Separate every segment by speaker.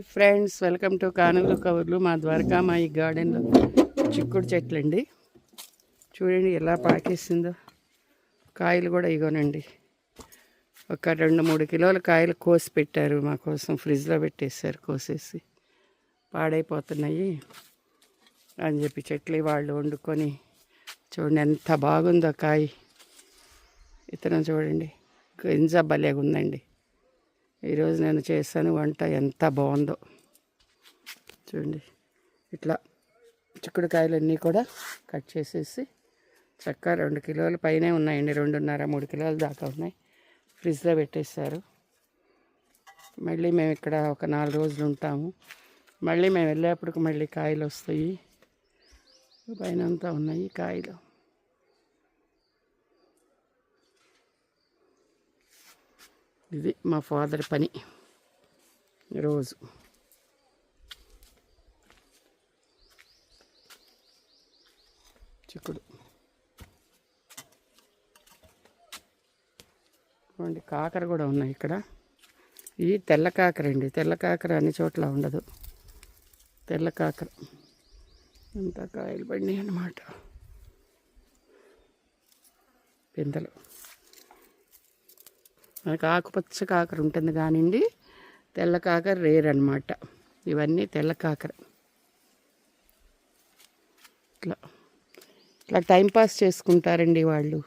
Speaker 1: Friends welcome to కానలు కవర్లు మా ద్వారకా మా ఈ గార్డెన్లో చిక్కుడు చెట్లు అండి చూడండి ఎలా పాకేసిందో. కాయలు కూడా ఇగోనండి. ఒక రెండు మూడు కిలోల కాయలు కోసి పెట్టారు మా కోసం. ఫ్రిడ్జ్లో పెట్టేశారు కోసేసి. పాడైపోతున్నాయి అని చెప్పి చెట్లు వాళ్ళు వండుకొని చూడండి ఎంత బాగుందో కాయ. ఇతను చూడండి గింజ భలేగా ఉందండి ఈరోజు నేను చేశాను వంట ఎంత బాగుందో. చూడండి. ఇట్లా చిక్కుడుకాయలన్నీ కూడా కట్ చేసేసి చక్కగా రెండు కిలోలు పైనే ఉన్నాయండి. రెండున్నర మూడు కిలోలు దాకా ఉన్నాయి. ఫ్రిడ్జ్లో పెట్టేశారు. మళ్ళీ మేము ఇక్కడ ఒక నాలుగు రోజులు ఉంటాము. మళ్ళీ మేము వెళ్ళేప్పటికి మళ్ళీ కాయలు వస్తాయి. పైన అంతా ఉన్నాయి కాయలు. ఇది మా ఫాదర్ పని. రోజు. చిక్కుడు. చూడండి కాకర కూడా ఉన్నాయి ఇక్కడ. ఈ తెల్ల కాకర అండి. తెల్ల కాకర అన్ని చోట్ల ఉండదు. తెల్ల కాకర. అంతా కాయలు పడినాయి అన్నమాట. పిందెలు. మనకు ఆకుపచ్చ కాకర ఉంటుంది కానివ్వండి తెల్ల కాకర రేర్ అనమాట ఇవన్నీ తెల్ల కాకర. ఇట్లా ఇట్లా టైంపాస్ చేసుకుంటారండి వాళ్ళు.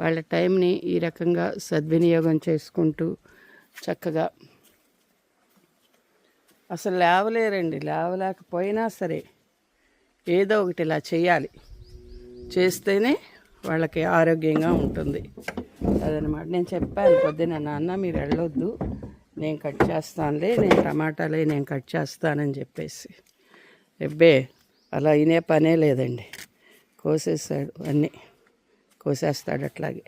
Speaker 1: వాళ్ళ టైంని ఈ రకంగా సద్వినియోగం చేసుకుంటూ చక్కగా అసలు లేవలేరండి. లేవలేకపోయినా సరే ఏదో ఒకటి ఇలా చేయాలి. చేస్తేనే వాళ్ళకి ఆరోగ్యంగా ఉంటుంది. అదనమాట నేను చెప్పాను పొద్దున నాన్న మీరు వెళ్ళొద్దు నేను కట్ చేస్తానులే నేను టమాటాలే నేను కట్ చేస్తానని చెప్పేసి. ఎబ్బే అలా అయినే పనే లేదండి. కోసేస్తాడు అన్నీ కోసేస్తాడు అట్లాగే.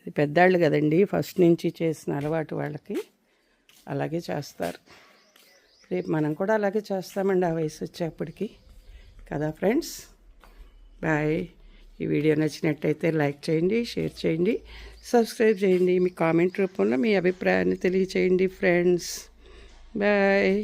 Speaker 1: ఇది పెద్దాళ్ళు కదండి ఫస్ట్ నుంచి చేసిన అలవాటు వాళ్ళకి అలాగే చేస్తారు. రేపు మనం కూడా అలాగే చేస్తామండి ఆ వయసు వచ్చేప్పటికి. కదా ఫ్రెండ్స్? బాయ్. ఈ వీడియో నచ్చినట్టయితే లైక్ చేయండి షేర్ చేయండి సబ్స్క్రైబ్ చేయండి. మీ కామెంట్ రూపంలో మీ అభిప్రాయాన్ని తెలియచేయండి ఫ్రెండ్స్. బాయ్.